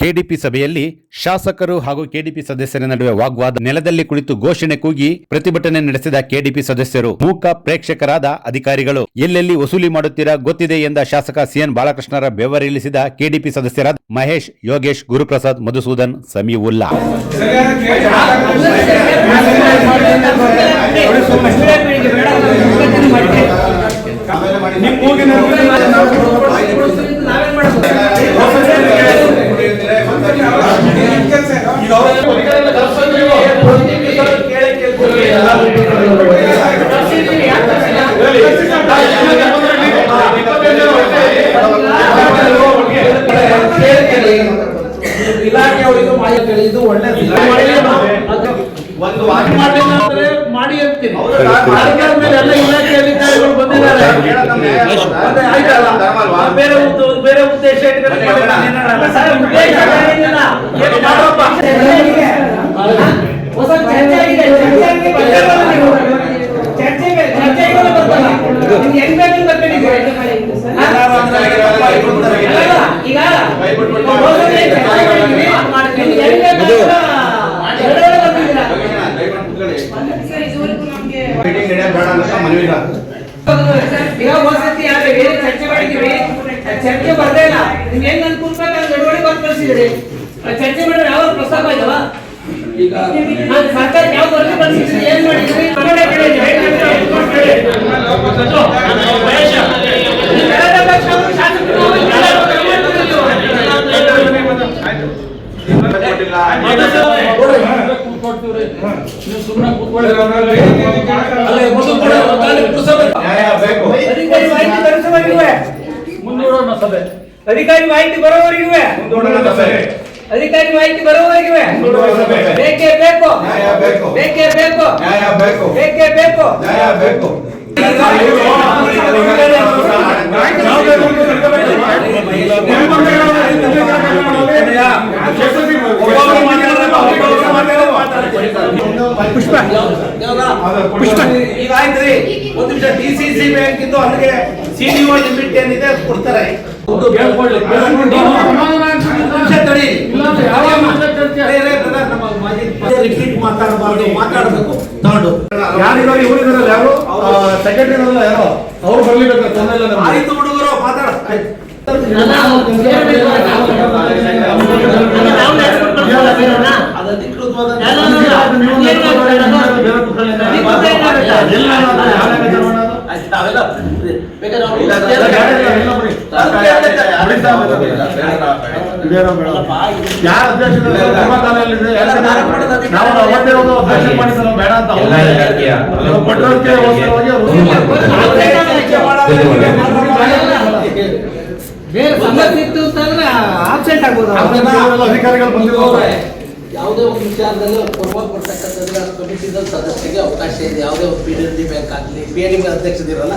KDP ಸಭೆಯಲ್ಲಿ ಶಾಸಕರು ಹಾಗೂ ಕೆಡಿಪಿ ಸದಸ್ಯರ ನಡುವೆ ವಾಗ್ವಾದ. ನೆಲದಲ್ಲಿ ಕುಳಿತು ಘೋಷಣೆ ಕೂಗಿ ಪ್ರತಿಭಟನೆ ನಡೆಸಿದ ಕೆಡಿಪಿ ಸದಸ್ಯರು, ಮೂಕ ಪ್ರೇಕ್ಷಕರಾದ ಅಧಿಕಾರಿಗಳು, ಎಲ್ಲೆಲ್ಲಿ ವಸೂಲಿ ಮಾಡುತ್ತೀರಾ ಗೊತ್ತಿದೆ ಎಂದ ಶಾಸಕ ಸಿಎನ್ ಬಾಲಕೃಷ್ಣರ ಬೆವರಿಳಿಸಿದ ಕೆಡಿಪಿ ಸದಸ್ಯರಾದ ಮಹೇಶ್, ಯೋಗೇಶ್, ಗುರುಪ್ರಸಾದ್, ಮಧುಸೂದನ್, ಸಮೀವುಲ್ಲಾ ಇಲಾಖೆಯವರಿಗೂ ಮಾಹಿತಿ ಇದು ಒಳ್ಳೆ ಒಂದು ಅದು ಮಾಡಿಲ್ಲ ಅಂದ್ರೆ ಮಾಡಿ ಅಂತೀನಿ ಮೇಲೆ ಎಲ್ಲ ಇಲಾಖೆ ಅಧಿಕಾರಿಗಳು ಬಂದಿದ್ದಾರೆ? ಬೇರೆ ಬೇರೆ ಉದ್ದೇಶ ಇಟ್ಕೊಂಡು ಚರ್ಚೆ ಮಾಡಿದ್ದೀವಿ ಚರ್ಚೆ ಬರ್ದೇ ಇಲ್ಲ. ನಿಮ್ಗೆ ಹೆಂಗ್ ಅನುಕೂಲ ಬೇಕು ಹಂಗ್ ನಡವಳಿಕೆ ಬಂದ್ ಕಳ್ಸಿದ್ದೀರಿ? ಚರ್ಚೆ ಮಾಡಿದ್ರೆ ಯಾವ ಪ್ರಸ್ತಾಪ ಇದಾವ ಈಗ ಸರ್ಕಾರ ಯಾವ ವರದಿ ಕಳ್ಸಿದ್ದೀರಿ ಏನ್ ಮಾಡಿದ್ರಿ? ಶಾಸಕರು ನಾವು ಕೊಡ್ತೀವ್ರಿ. ನೀವು ಸುಮ್ಮನೆ ಕೂತ್ಕೊಳ್ಳಿ. ಅಲ್ಲೇ ಮೊದಲು ಕೂಡ ಪುರಸಭೆ ಮುಂದೂಡೋಣ ಸಭೆ. ಅಧಿಕಾರಿ ಮಾಹಿತಿ ಬರೋವರೆಗೂ ಮುಂದೂಡೋಣ ಸಭೆ. ಅಧಿಕಾರಿ ಮಾಹಿತಿ ಬರೋವರೆಗೂ. ಬೇಕೇ ಬೇಕು. ನ್ಯಾಯ ಬೇಕು. ಬೇಕೇ ಬೇಕು. ನ್ಯಾಯ ಬೇಕು. ಬೇಕೇ ಪುಷ್ಪ. ಈಗ ಆಯ್ತ್ರಿ ಒಂದು ನಿಮಿಷ ಡಿ ಸಿ ಸಿ ಬ್ಯಾಂಕ್ ಇದ್ದು ಅಲ್ಲಿಗೆ ಸಿ ಡಿ ಒ ಲಿಮಿಟ್ ಏನಿದೆ ಕೊಡ್ತಾರೆ. ಒಂದು ರಿಪೀಟ್ ಮಾತಾಡಬಾರ್ದು ಮಾತಾಡಬೇಕು. ತಗೊಂಡು ಯಾರಿರೋ ಇವರಿದಾರಲ್ಲ ಯಾರು? ಸೆಕ್ರೆಟರಿ ಯಾರೋ? ಅವ್ರು ಬರ್ಲಿಬೇಕು. ಆಯ್ತು ಹುಡುಗರು ಮಾತಾಡ ಆಯ್ತು. ಅದು ಅಧಿಕೃತವಾದ ಬೇರೆ ಕುತ್ಕೊಳ್ಳಿ. ಎಲ್ಲ ನಾವು ಯಾರ ಬೇಕಾದ್ರೂ ಮಾಡೋಣ. ಆಯ್ತು, ನಾವೆಲ್ಲ ಬೇಕಾದ್ರೆ ಅವ್ರು ಇಲ್ಲ, ಇಲ್ಲ, ಇಲ್ಲ, ಕೇಳ್ತಾರೆ. ಗಾಡಿ ಇಲ್ಲ, ಇಲ್ಲ ಬಿಡಿ. ಬಿಡಿಸ್ತಾ ಹೋಗ್ಬೇಕು. ಇದೇನೋ ಬೇಡ. ಯಾರ ಅಧ್ಯಕ್ಷ? ನಾವು ಅವತ್ತಿರೋದು ಅಧ್ಯಕ್ಷ ಮಾಡಿಸಲು ಬೇಡ ಅಂತ ಬೇರೆ ಸಮಸ್ಯೆ ಇತ್ತು ಅಂತಂದ್ರೆ ಆಬ್ಸೆಂಟ್ ಆಗ್ಬೋದು. ಅವರೆಲ್ಲ ಅಧಿಕಾರಿಗಳು ಬಂದಿರೋರು. ಯಾವುದೇ ಒಂದು ವಿಚಾರದಲ್ಲಿ ಪ್ರಭಾವ ಕೊಡ್ತಕ್ಕಂಥದ್ದು ಕಮಿಟಿದ ಸದಸ್ಯರಿಗೆ ಅವಕಾಶ ಇದೆ. ಯಾವುದೇ ಒಂದು ಪಿ ಡಿ ಡಿ ಬ್ಯಾಂಕ್ ಆಗಲಿ ಪಿ ಡಿ ಬಿ ಅಧ್ಯಕ್ಷದಿರಲ್ಲ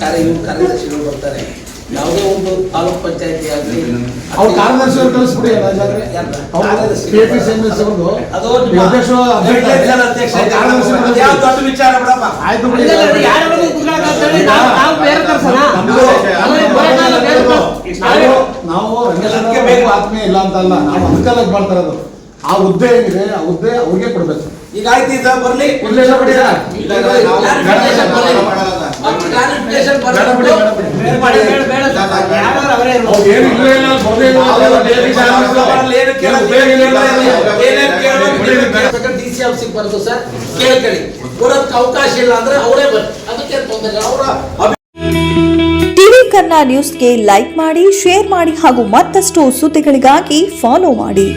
ಕಾರ್ಯ ಇವ್ರು ಕಾರ್ಯದರ್ಶಿಗಳು ಬರ್ತಾರೆ. ಯಾವುದೇ ಒಂದು ತಾಲೂಕ್ ಪಂಚಾಯತಿ ಆಗಲಿ ಅವ್ರು ಕಾರ್ಯದರ್ಶಿಗಳು ಅವ್ರು ಕಳಿಸ್ಬಿಡಿ. ಅದು ದೊಡ್ಡ ವಿಚಾರ ಬಿಡಪ್ಪ? ಆಯ್ತು ಯಾರು ಕುತ್ಕೊಳ್ಳೋಕೆ ನಾವು ರಂಗೇಶ್ವರ ಬೇಕು ಆತ್ಮೀಯ ಇಲ್ಲ ಅಂತಲ್ಲ ನಾವು ಅನುಕೂಲಕ್ಕೆ ಇರೋದು. ಆ ಹುದ್ದೆ ಏನಿದೆ ಆ ಹುದ್ದೆ ಅವ್ರಿಗೆ ಕೊಡ್ಬೇಕು. ಈಗ ಆಯ್ತು ಇದು ಬರ್ಲಿ. ಆಫೀಸಿಗೆ ಬರೋದು ಸರ್. ಕೇಳ್ಕೊಳ್ಳಿ. ಬರೋದಕ್ಕೆ ಅವಕಾಶ ಇಲ್ಲ ಅಂದ್ರೆ ಅವರೇ ಅದಕ್ಕೆ ತೊಂದರೆ ಅವರ ಟಿವಿ ಕನ್ನಡ ನ್ಯೂಸ್ಗೆ ಲೈಕ್ ಮಾಡಿ ಶೇರ್ ಮಾಡಿ ಹಾಗೂ ಮತ್ತಷ್ಟು ಸುದ್ದಿಗಳಿಗಾಗಿ ಫಾಲೋ ಮಾಡಿ.